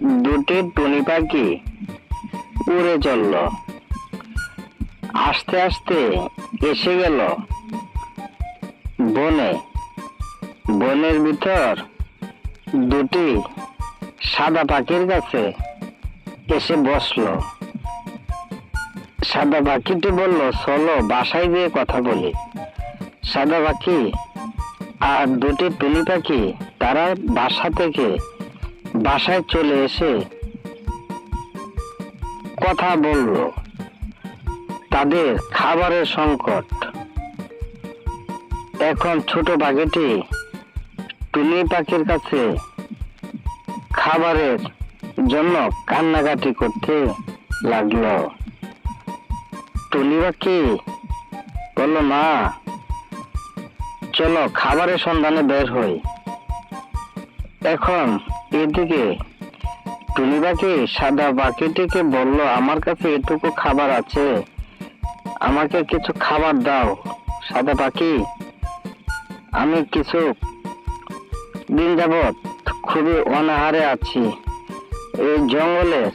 দুটি টুনি পাখি উড়ে চলল। আস্তে আস্তে এসে গেল বনে। বনের ভিতর দুটি সাদা পাখির কাছে এসে বসল। সাদা পাখিটি বলল, চলো বাসায় গিয়ে কথা বলি। সাদা পাখি আর দুটি টুনি পাখি তারা বাসা থেকে বাসায় চলে এসে কথা বলল, তাদের খাবারের সংকট। এখন ছোট পাখিটি টুনি পাখির কাছে খাবারের জন্য কান্নাকাটি করতে লাগল। টুনি পাখি বলল, মা, চলো খাবারের সন্ধানে বের হই। এখন এদিকে টুনি পাখি সাদা পাখিটিকে বলল, আমার কাছে এটুকু খাবার আছে। আমাকে কিছু খাবার দাও, সাদা পাখি আমি কিছু দিন যাবৎ খুবই অনাহারে আছি। এই জঙ্গলের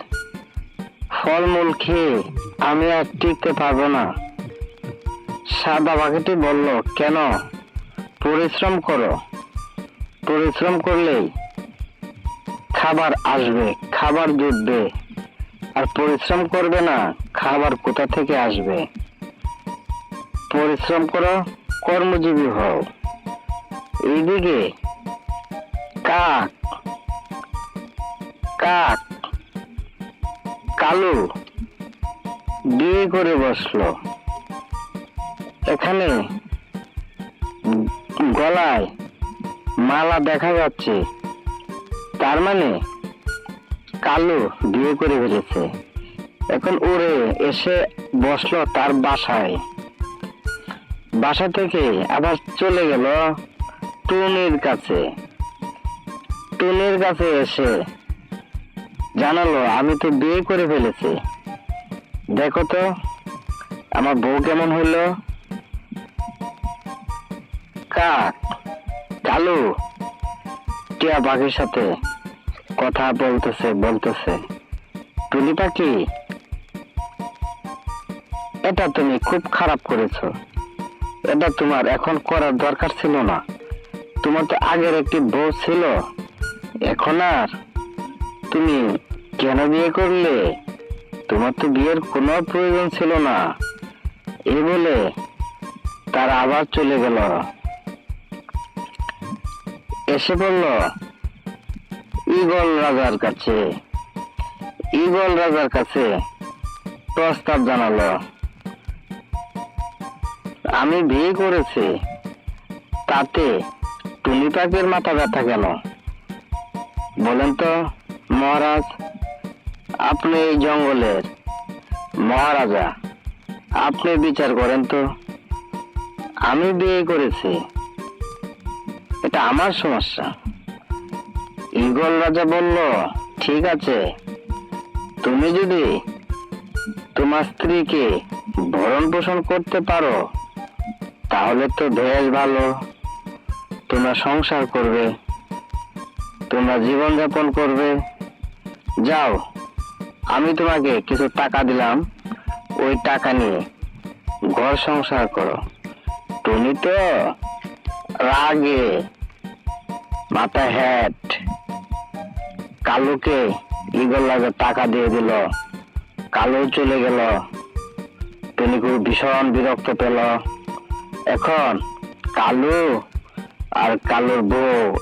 ফলমূল খেয়ে আমি আর টিকতে পারব না। সাদা পাখিটি বলল, কেন? পরিশ্রম করো। পরিশ্রম করলেই খাবার আসবে, খাবার জুটবে। আর পরিশ্রম করবে না, খাবার কোথা থেকে আসবে? পরিশ্রম করো, কর্মজীবী হও। এইদিকে, কাক কাক, কালু, বিয়ে করে বসল। এখানে গলায় মালা দেখা যাচ্ছে। তার মানে কালু বিয়ে করে ফেলেছে। এখন উড়ে এসে বসল তার বাসায়। বাসা থেকে আবার চলে গেল টুনির কাছে। টুনির কাছে এসে জানালো, আমি তো বিয়ে করে ফেলেছি। দেখো তো, আমার বউ কেমন হইল? কাক, কালু। টিয়া পাখির সাথে। কথা বলতেছে বলতেছে। টুনি পাখি এটা তুমি খুব খারাপ করেছ। এটা তোমার এখন করার দরকার ছিল না। তোমার তো আগের একটি বউ ছিল। এখন আর তুমি কেন বিয়ে করলে? তোমার তো বিয়ের কোনো প্রয়োজন ছিল না। এই বলে তার আবার চলে গেল। এসে পড়ল ইগল রাজার কাছে, ইগল রাজার কাছে প্রস্তাব জানালো। আমি বিয়ে করেছি, তাতে টুনি পাখির মাথা ব্যথা কেন? বলেন তো, মহারাজ, আপনি এই জঙ্গলের মহারাজা, আপনি বিচার করেন তো। আমি বিয়ে করেছি, এটা আমার সমস্যা। ইগল রাজা বলল, ঠিক আছে। তুমি যদি তোমার স্ত্রীকে ভরণ পোষণ করতে পারো, তাহলে তো বেশ ভালো। তোমরা সংসার করবে, তোমরা জীবনযাপন করবে। যাও, আমি তোমাকে কিছু টাকা দিলাম। ওই টাকা নিয়ে ঘর সংসার করো। তুমি তো রাগে মাথা হ্যাট কালুকে ইগল লাগে টাকা দিয়ে দিল। কালু চলে গেল। খুব ভীষণ বিরক্ত পেল। এখন কালু আর কালুর বউ,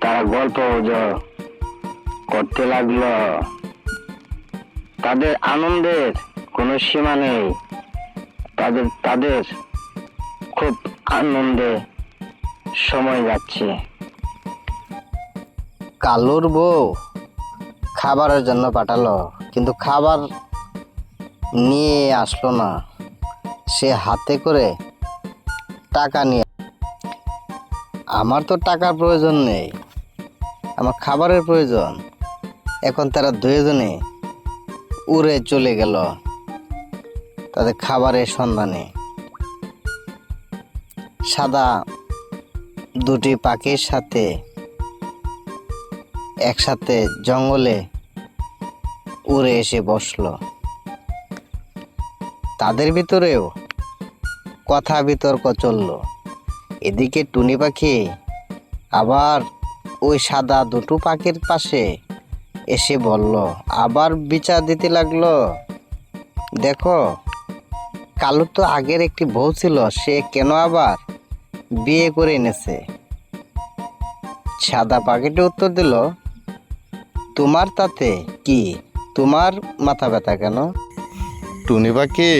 তারা গল্প করতে লাগল। তাদের আনন্দের কোনো সীমা নেই। তাদের তাদের খুব আনন্দে সময় যাচ্ছে। কালুর বউ খাবারের জন্য পাঠালো, কিন্তু খাবার নিয়ে আসলো না। সে হাতে করে টাকা নিয়ে আমার তো টাকার প্রয়োজন নেই, আমার খাবারের প্রয়োজন। এখন তারা দুজনে উড়ে চলে গেল তাদের খাবারের সন্ধানে। সাদা দুটি পাখির সাথে একসাথে জঙ্গলে উড়ে এসে বসল। তাদের ভিতরেও কথা বিতর্ক চলল। এদিকে টুনি পাখি আবার ওই সাদা দুটো পাখির পাশে এসে বলল, আবার বিচার দিতে লাগল। দেখো, কালু তো আগের একটি বউ ছিল, সে কেন আবার বিয়ে করে এনেছে? সাদা পাখিটি উত্তর দিল তোমার তাতে কি? তোমার মাথা ব্যথা কেন? টুনি পাখি।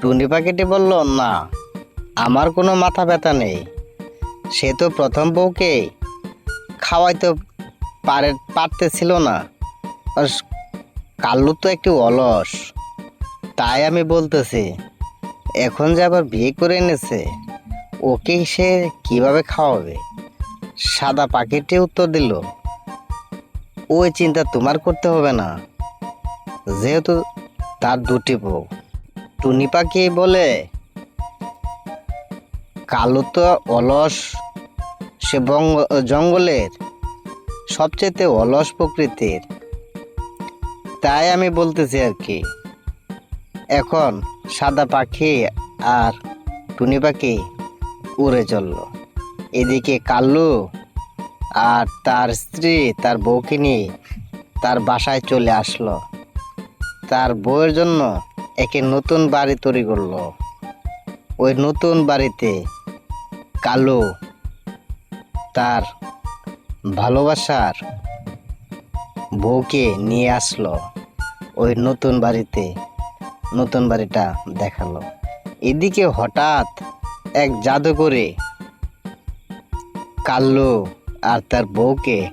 টুনি পাখিটি বলল না আমার কোনো মাথা ব্যথা নেই। সে তো প্রথম বউকে খাওয়াইতে পারে পারতেছিল না। কাল্লু তো একটু অলস। তাই আমি বলতেছি এখন যে আবার বিয়ে করে এনেছে ওকে সে কীভাবে খাওয়াবে? সাদা পাখিটি উত্তর দিল ওই চিন্তা তোমার করতে হবে না। যেহেতু তার দুটি বউ। টুনি পাখি বলে, কালো তো অলস, সে বঙ্গ, জঙ্গলের সবচেয়ে অলস প্রকৃতির। তাই আমি বলতেছি আর কি, এখন সাদা পাখি আর টুনি পাখি উড়ে চলল। এদিকে কাল্লু আর তার স্ত্রী, তার বউকে নিয়ে তার বাসায় চলে আসলো। তার বউয়ের জন্য একে নতুন বাড়ি তৈরি করল। ওই নতুন বাড়িতে কালো তার ভালোবাসার বউকে নিয়ে আসলো। ওই নতুন বাড়িতে নতুন বাড়িটা দেখাল। এদিকে হঠাৎ এক জাদুকরে কাল্লু আর তার বউকে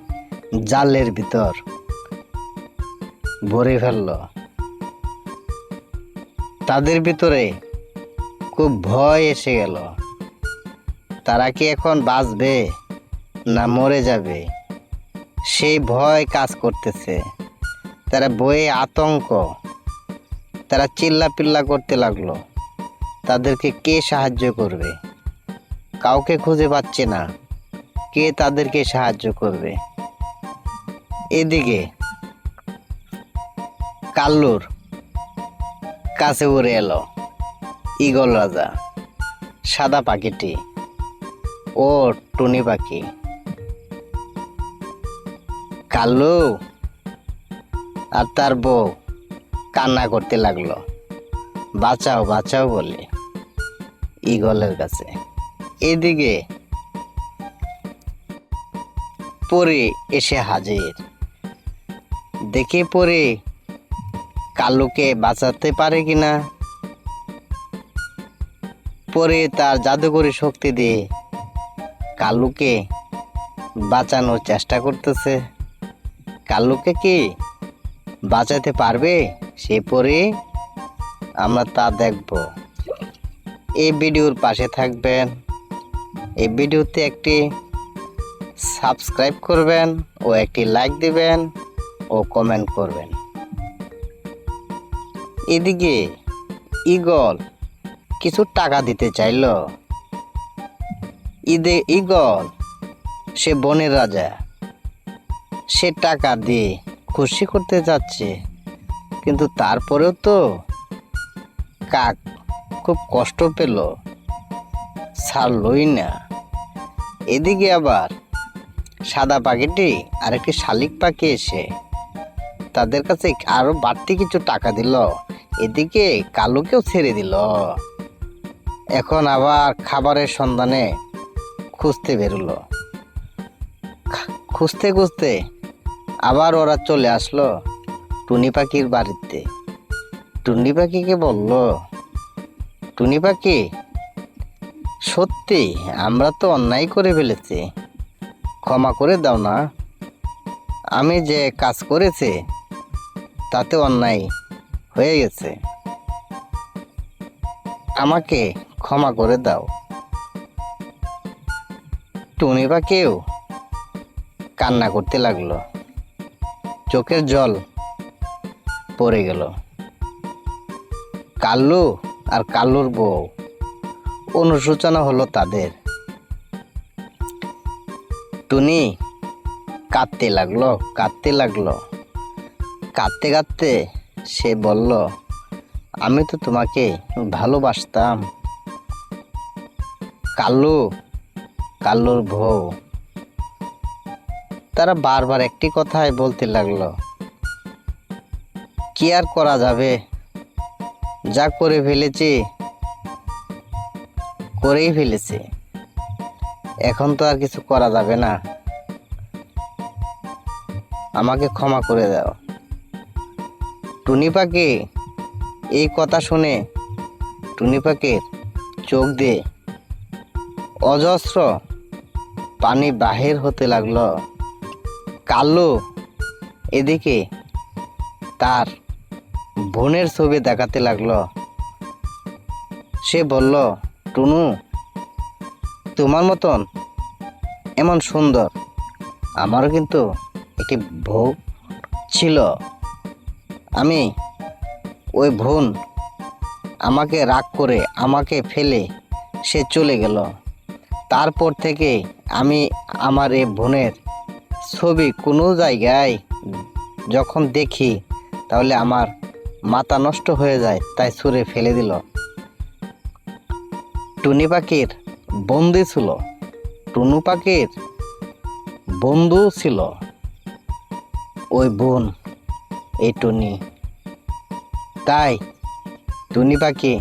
জালের ভিতর ভরে ফেলল। তাদের ভিতরে খুব ভয় এসে গেল। তারা কি এখন বাঁচবে না মরে যাবে? সেই ভয় কাজ করতেছে। তারা বয়ে আতঙ্ক। তারা চিল্লা পিল্লা করতে লাগল। তাদেরকে কে সাহায্য করবে? কাউকে খুঁজে পাচ্ছে না। কে তাদেরকে সাহায্য করবে? এদিকে, কাল্লুর কাছে উড়ে এলো ইগল রাজা, সাদা পাখিটি ও টুনি পাখি। কাল্লু আর তার বউ কান্না করতে লাগল। বাঁচাও বাঁচাও বলে ইগলের কাছে। এদিকে পরে এসে হাজির। দেখে পরে কালুকে বাঁচাতে পারে কিনা। পরে তার জাদুকরী শক্তি দিয়ে কালুকে বাঁচানোর চেষ্টা করতেছে। কালুকে কি বাঁচাতে পারবে? সে পরে আমরা তা দেখব। এই ভিডিওর পাশে থাকবেন। এই ভিডিওতে একটি সাবস্ক্রাইব করবেন ও একটি লাইক দিবেন ও কমেন্ট করবেন। এদিকে ইগল কিছু টাকা দিতে চাইল। ঈদে ইগল সে বনের রাজা। সে টাকা দিয়ে খুশি করতে যাচ্ছে, কিন্তু তারপরেও তো কাক খুব কষ্ট পেল, ছাড়লই না। এদিকে আবার সাদা পাখিটি আর একটি শালিক পাখি এসে তাদের কাছে আরও বাড়তি কিছু টাকা দিল। এদিকে কালুকেও ছেড়ে দিল। এখন আবার খাবারের সন্ধানে খুঁজতে বেরোলো। খুঁজতে খুঁজতে আবার ওরা চলে আসলো টুনি পাখির বাড়িতে। টুনি পাখিকে বলল, টুনি পাখি, সত্যি আমরা তো অন্যায় করে ফেলেছি। ক্ষমা করে দাও না। আমি যে কাজ করেছি, তাতে অন্যায় হয়ে গেছে। আমাকে ক্ষমা করে দাও। টুনি বা কেউ কান্না করতে লাগল। চোখের জল পড়ে গেল। কাল্লু আর কাল্লুর বউ, অনুশোচনা হলো তাদের। টুনি, কাঁদতে লাগল কাঁদতে লাগল। কাঁদতে কাঁদতে সে বলল, আমি তো তোমাকে ভালোবাসতাম। কাল্লু, কাল্লুর বউ। তারা বারবার একটি কথাই বলতে লাগল, কি আর করা যাবে? যা করে ফেলেছি, করেই ফেলেছি। এখন তো আর কিছু করা যাবে না। আমাকে ক্ষমা করে দাও। টুনি পাখি এই কথা শুনে টুনি পাখির চোখ দিয়ে অজস্র পানি বাহির হতে লাগল। কালো এদিকে তার বোনের ছবি দেখাতে লাগল। সে বলল, টুনু তোমার মতন এমন সুন্দর। আমারও কিন্তু একটি বউ ছিল। আমি ওই বোন আমাকে রাগ করে আমাকে ফেলে সে চলে গেল। তারপর থেকে আমি আমার এই বোনের ছবি কোনো জায়গায় যখন দেখি, তাহলে আমার মাথা নষ্ট হয়ে যায়, তাই ছুঁড়ে ফেলে দিল। টুনি পাখির বন্দি ছিল, টুনু পাখির বন্ধু ছিল। ওই বোন, এই টুনি। তাই টুনি পাখি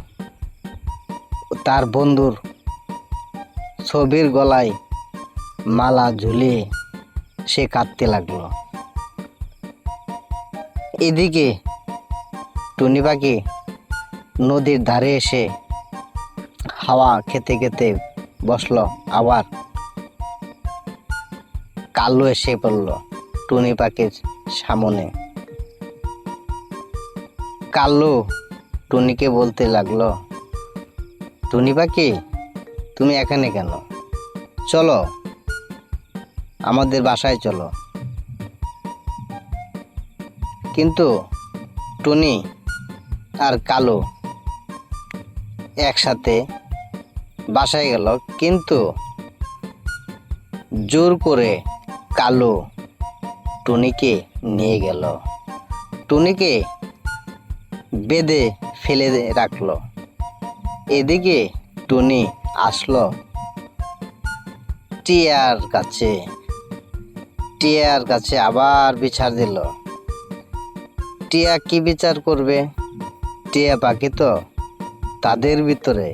তার বন্ধুর ছবির গলায় মালা ঝুলিয়ে সে কাঁদতে লাগল। এদিকে টুনি পাখি নদীর ধারে এসে হাওয়া খেতে খেতে বসল, আবার কালো এসে পড়ল টুনি পাখির সামনে। কালো টুনিকে বলতে লাগল, টুনি পাখি, তুমি এখানে কেন? চলো, আমাদের বাসায় চলো। কিন্তু টুনি আর কালো একসাথে বাসায় গেল, কিন্তু জোর করে কালো টুনিকে নিয়ে গেল। টুনিকে বেঁধে ফেলে রাখল। এদিকে টুনি আসলো টিয়ার কাছে। টিয়ার কাছে আবার বিচার দিল। টিয়া কি বিচার করবে? টিয়া পাখি তো তাদের ভিতরে।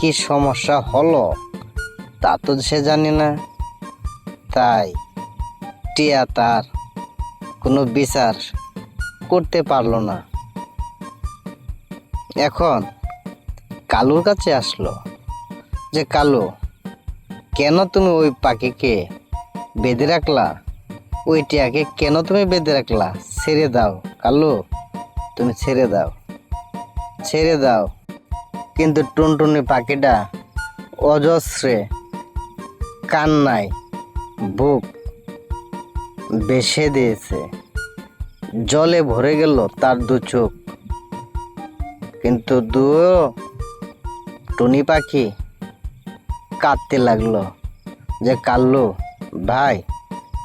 কি সমস্যা হলো? তা তো সে জানে না। তাই টিয়া তার কোনো বিচার করতে পারল না। এখন কালুর কাছে আসলো যে, কালু, কেন তুমি ওই পাখিকে বেঁধে রাখলা? ওই টিয়াকে কেন তুমি বেঁধে রাখলা? ছেড়ে দাও, কালু, তুমি ছেড়ে দাও ছেড়ে দাও। কিন্তু টুনটুনি পাখিটা অজস্রে, কান্নায় বুক বেসে দিয়েছে। জলে ভরে গেল তার দু চোখ। কিন্তু দুও টুনি পাখি কাঁদতে লাগল যে, কাল্লু, ভাই,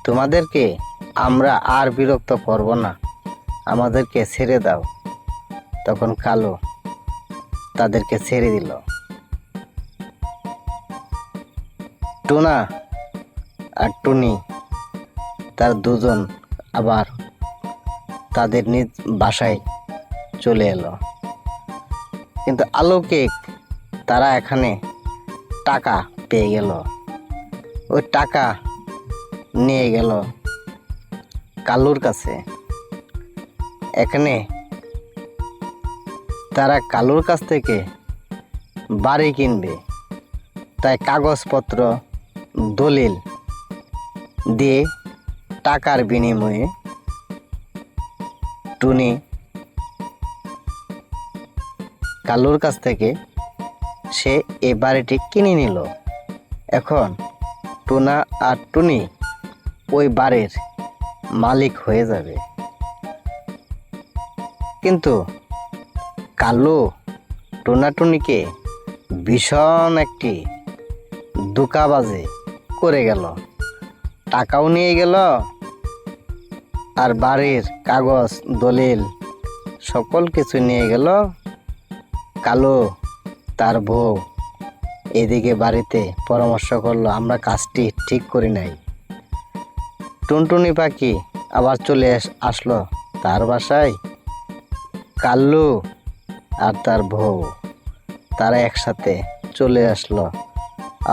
তোমাদেরকে আমরা আর বিরক্ত করব না। আমাদেরকে ছেড়ে দাও। তখন কালো তাদেরকে ছেড়ে দিল। টুনা আর টুনি, তার দুজন আবার তাদের নিজ বাসায় চলে এলো। কিন্তু আলোকে তারা এখানে টাকা পেয়ে গেল। ওই টাকা নিয়ে গেল কালুর কাছে। এখানে তারা কালুর কাছ থেকে বাড়ি কিনবে। তাই কাগজপত্র, দলিল দিয়ে টাকার বিনিময়ে টুনি কালুর কাছ থেকে সে এই বাড়িটি কিনে নিল। এখন টুনা আর টুনি ওই বাড়ির মালিক হয়ে যাবে। কিন্তু কালু টুনাটুনিকে ভীষণ একটি দুকাবাজে করে গেল। টাকাও নিয়ে গেল আর বাড়ির কাগজ, দলিল সকল কিছু নিয়ে গেল। কালো, তার বউ এদিকে বাড়িতে পরামর্শ করল, আমরা কাজটি ঠিক করি নাই। টুনটুনি পাখি আবার চলে আস- আসলো, তার বাসায়? কাল্লু আর তার বউ। তারা একসাথে চলে আসলো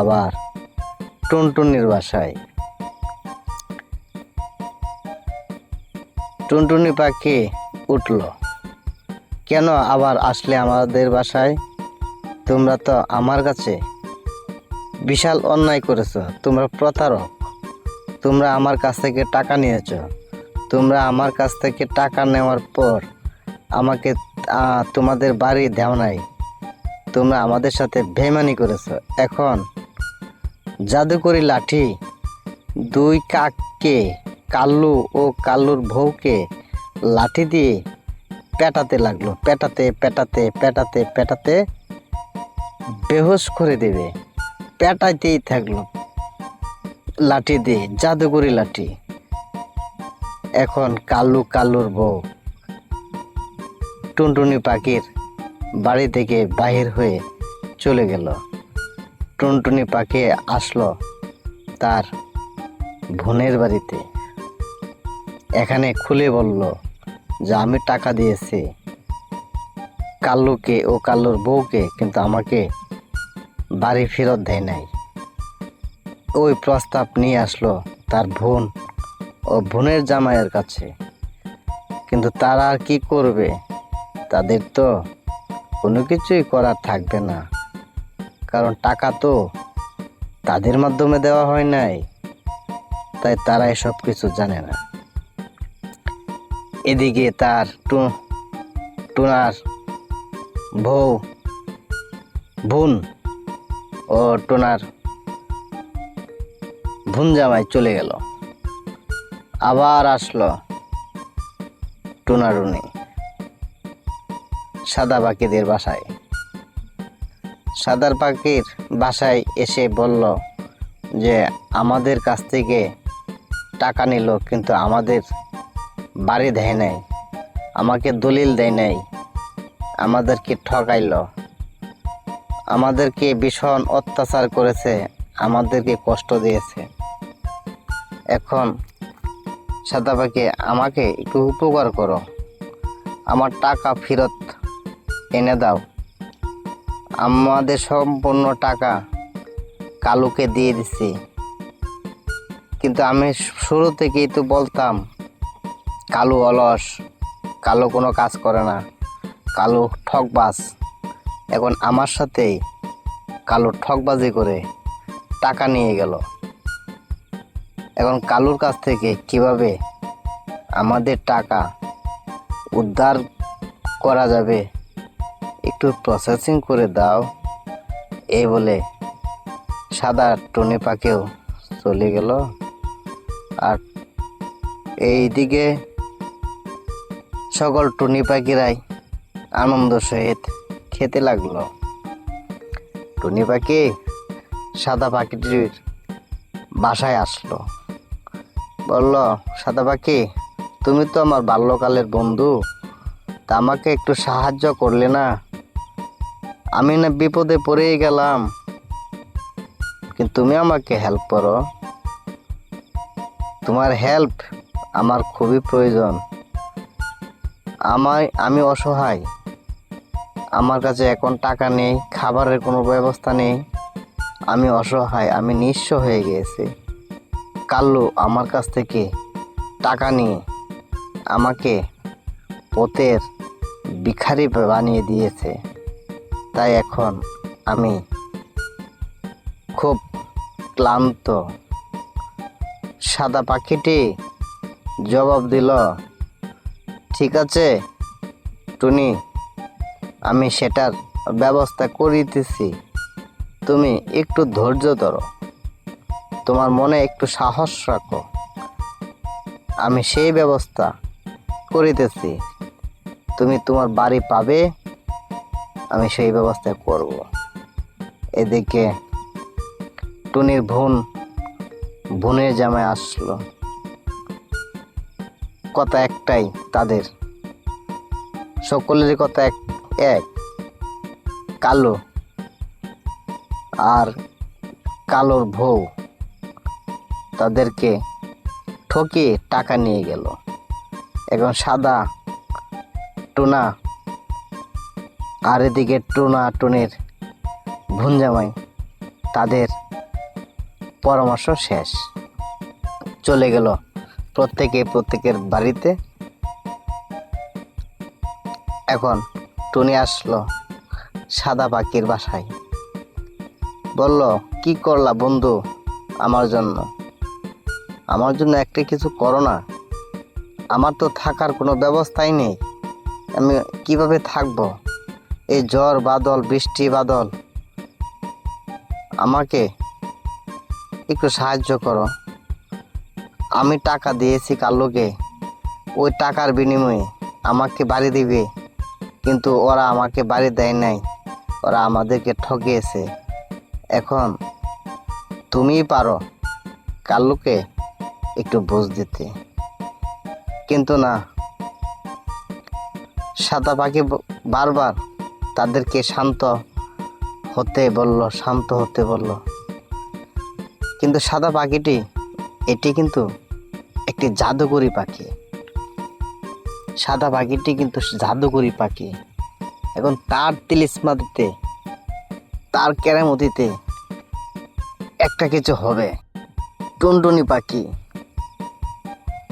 আবার টুনটুনির বাসায়। টুনটুনি পাখি উঠল, কেন আবার আসলে আমাদের বাসায়? তোমরা তো আমার কাছে বিশাল অন্যায় করেছ, তোমরা প্রতারক। তোমরা আমার কাছ থেকে টাকা নিয়েছ। তোমরা আমার কাছ থেকে টাকা নেওয়ার পর আমাকে তোমাদের বাড়ি দেও নাই। তোমরা আমাদের সাথে বেমানি করেছ। এখন জাদুকরি লাঠি, দুই কাককে, কাল্লু ও কাল্লুর বউকে লাঠি দিয়ে পেটাতে লাগল। পেটাতে পেটাতে পেটাতে পেটাতে বেহুশ করে দেবে। পেটাইতেই থাকল লাঠি দিয়ে, জাদুকরি লাঠি। এখন কাল্লু কাল্লুর বউ। টুনটুনি পাখির বাড়ি থেকে বাহির হয়ে চলে গেল। টুনটুনি পাখি আসলো তার বোনের বাড়িতে। এখানে খুলে বলল, যে আমি টাকা দিয়েছি, কাল্লুকে ও কাল্লুর বউকে কিন্তু আমাকে বাড়ি ফেরত দেয় নাই। ওই প্রস্তাব নিয়ে আসলো তার বোন ও বোনের জামাইয়ের কাছে। কিন্তু তারা আর কি করবে? তাদের তো কোনো কিছুই করার থাকবে না। কারণ টাকা তো তাদের মাধ্যমে দেওয়া হয় নাই, তাই তারা এসব কিছু জানে না। এদিকে তার টু, টুনার বউ, বোন ও টোনার ভুন জামাই চলে গেল। আবার আসলো টুনারুনি। সাদা পাখিদের বাসায়। সাদার পাখির বাসায় এসে বলল যে, আমাদের কাছ থেকে টাকা নিল, কিন্তু আমাদের বাড়ি দেয় নাই, আমাকে দলিল দেয় নাই, আমাদেরকে ঠকাইলো। আমাদেরকে ভীষণ অত্যাচার করেছে, আমাদেরকে কষ্ট দিয়েছে। এখন সাদা পাখি, আমাকে একটু উপকার করো। আমার টাকা ফেরত এনে দাও। আমাদের সম্পূর্ণ টাকা কালুকে দিয়ে দিছি। কিন্তু আমি শুরু থেকেই তো বলতাম, কালু অলস, কালো কোনো কাজ করে না, কালো ঠকবাজ। এখন আমার সাথেই কালো ঠকবাজি করে টাকা নিয়ে গেল। এখন কালুর কাছ থেকে কীভাবে আমাদের টাকা উদ্ধার করা যাবে? একটু প্রসেসিং করে দাও। এই বলে সাদা টনি পাখিও চলে গেল। আর এইদিকে সকল টুনি পাখিরাই আনন্দ সহিত খেতে লাগল। টুনি পাখি সাদা পাখিটির বাসায় আসলো। বলল, সাদা পাখি, তুমি তো আমার বাল্যকালের বন্ধু। তা আমাকে একটু সাহায্য করলে না? আমি না বিপদে পড়েই গেলাম। কিন্তু তুমি আমাকে হেল্প করো। তোমার হেল্প আমার খুবই প্রয়োজন। আমায়, আমি অসহায়। আমার কাছে এখন টাকা নেই, খাবারের কোনো ব্যবস্থা নেই। আমি অসহায়, আমি নিঃস্ব হয়ে গিয়েছি। কাল্লু, আমার কাছ থেকে টাকা নিয়ে আমাকে পথের ভিখারি বানিয়ে দিয়েছে। তাই এখন আমি খুব ক্লান্ত। সাদা পাখিটি জবাব দিল, ঠিক আছে, টুনি, আমি সেটার ব্যবস্থা করিতেছি। তুমি একটু ধৈর্য ধরো। তোমার মনে একটু সাহস রাখো। আমি সেই ব্যবস্থা করিতেছি। তুমি তোমার বাড়ি পাবে আমি সেই ব্যবস্থা করব। এদিকে টুনির বোন বোনের জামাই আসলো। কথা একটাই, তাদের। সকলেরই কথা এক এক। কালো আর কালোর বউ তাদেরকে ঠকিয়ে টাকা নিয়ে গেল। এখন সাদা টোনা আর এদিকে টোনা টোনের ভুঞ্জামাই, তাদের পরামর্শ শেষ। চলে গেল প্রত্যেকে প্রত্যেকের বাড়িতে। এখন টুনি আসলো সাদা পাখির বাসায়। বলল, কি করলা বন্ধু আমার জন্য? আমার জন্য একটা কিছু করো না। আমার তো থাকার কোনো ব্যবস্থাই নেই। আমি কীভাবে থাকব? এই ঝড় বাদল, বৃষ্টি বাদল। আমাকে একটু সাহায্য করো। আমি টাকা দিয়েছি কাল্লুকে ওই টাকার বিনিময়ে আমাকে বাড়ি দিবে। কিন্তু ওরা আমাকে বাড়ি দেয় নাই, ওরা আমাদেরকে ঠকিয়েছে। এখন তুমিই পারো কালুকে একটু বুঝ দিতে। কিন্তু না, সাদা পাখি বারবার তাদেরকে শান্ত হতে বলল, শান্ত হতে বলল। কিন্তু সাদা পাখিটি, এটি কিন্তু একটি জাদুকরি পাখি। সাদা পাখিটি কিন্তু জাদুকরি পাখি। এখন তার তিলিসমা দিতে তার কেরামতিতে একটা কিছু হবে। টুনটুনি পাখি,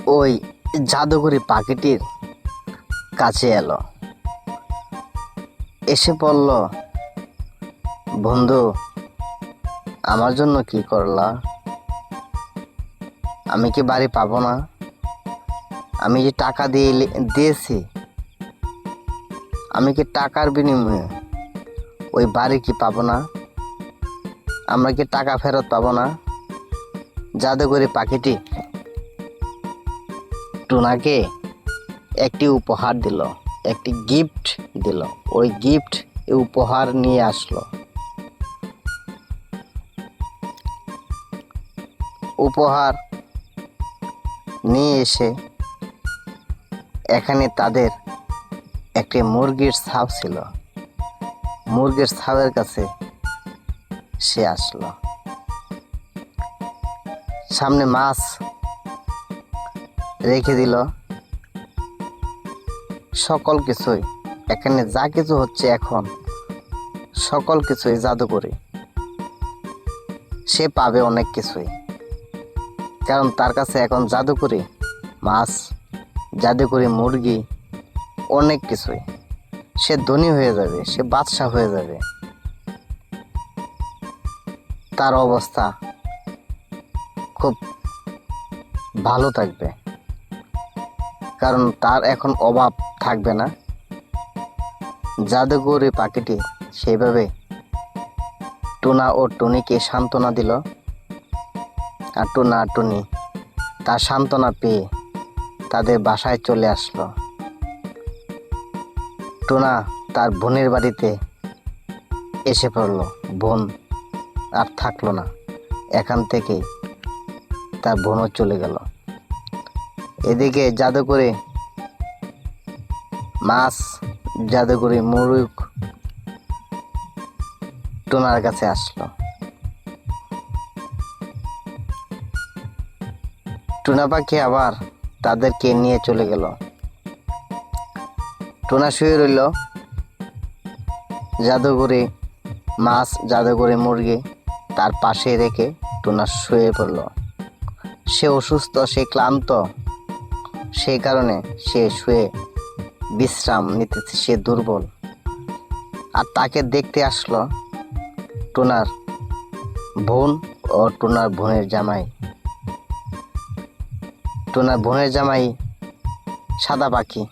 ওই জাদুকরি পাখিটির কাছে এলো। এসে পড়ল বন্ধু, আমার জন্য কি করলা? আমি কি বাড়ি পাবো না? আমি যে টাকা দিয়ে দিয়েছি, আমি কি টাকার বিনিময়ে ওই বাড়ি কি পাবো না? আমরা কি টাকা ফেরত পাবো না? জাদুঘরি পাখিটি টুনাকে একটি উপহার দিল। একটি গিফট দিল। ওই গিফট উপহার নিয়ে আসলো। উপহার নিয়ে এসে এখানে তাদের একটি মুরগির ছাপ ছিল। মুরগির ছাপের কাছে সে আসলো। সামনে মাছ রেখে দিল। সকল কিছুই, এখানে যা কিছু হচ্ছে এখন, সকল কিছুই জাদুকরি। সে পাবে অনেক কিছুই, কারণ তার কাছে এখন জাদুকরি, মাছ, জাদুকরি মুরগি, অনেক কিছুই। সে ধনী হয়ে যাবে, সে বাদশাহ হয়ে যাবে। তার অবস্থা খুব ভালো থাকবে। কারণ তার এখন অভাব থাকবে না। জাদুকরি পাখিটি সেইভাবে টুনা ও টুনিকে সান্ত্বনা দিল। আর টুনা টুনি তার সান্ত্বনা পেয়ে তাদের বাসায় চলে আসলো। টুনা তার বোনের বাড়িতে এসে পড়ল। বোন আর থাকল না। এখান থেকেই তার বোনও চলে গেল। এদিকে জাদু করে মাছ জাদু করে টোনার কাছে আসলো। টুনা পাখি আবার তাদেরকে নিয়ে চলে গেল। টোনা শুয়ে রইল। জাদুঘরে মাছ জাদুঘরে মুরগি তার পাশে রেখে টোনা শুয়ে পড়ল। সে অসুস্থ, সে ক্লান্ত সেই কারণে সে শুয়ে বিশ্রাম নিতেছে, সে দুর্বল। আর তাকে দেখতে আসলো টোনার বোন ও টোনার বোনের জামাই। টোনার বোনের জামাই সাদা পাখি।